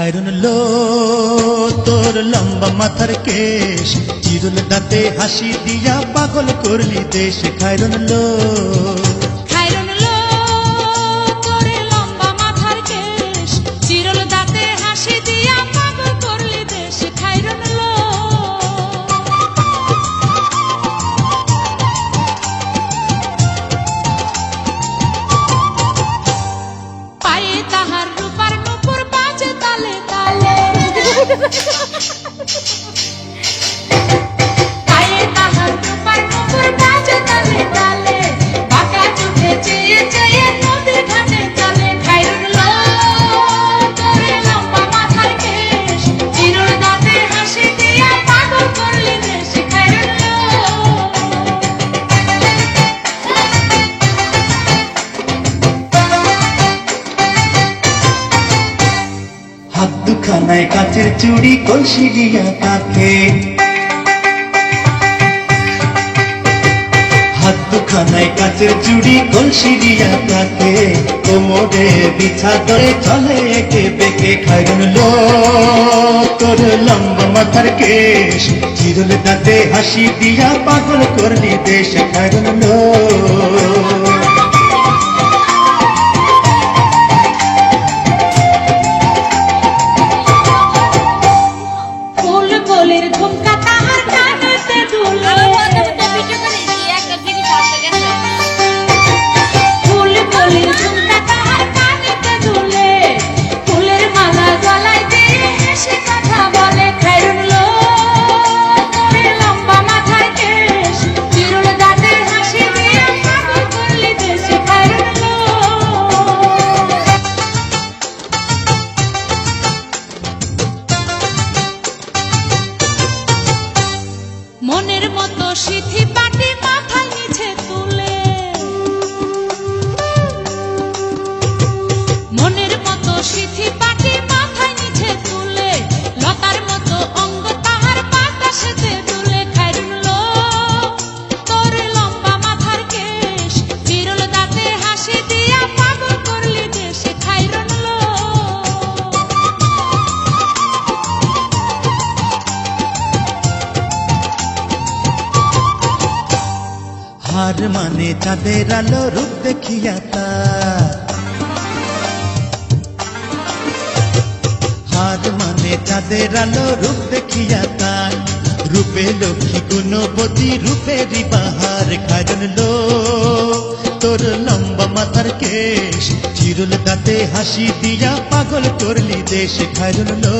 খায়রুন লো, তোর লম্বা মাথার কেশ। চিরুল দাঁতে হাসি দিয়া পাগল করলি দেশ। খাইরুন লো। হাসি দিয়া Ha ha ha! দুখানায় কাচের চুড়ি কলসি দিয়া কাকে হাত দুখানায় কাচের চুড়ি কলসি দিয়া কাকে কোমরে বিছা ধরে চলে একে বেঁকে খাইরুন লো। তোর লম্বা মাথার কেশ, চিরুল দাঁতে হাসি দিয়া পাগল করলি দেশ খাইরুন লো। সিথি হার মানে চাঁদের আলো রূপ দেখিয়া তার মানে চাঁদের আলো রূপ দেখিয়া তার রূপে লক্ষ্মী গুণবতী রূপেরই বাহার খাজন লো তোর লম্বা মাথার কেশ, চিরুল দাঁতে হাসি দিয়া পাগল করলি দেশ খাজন লো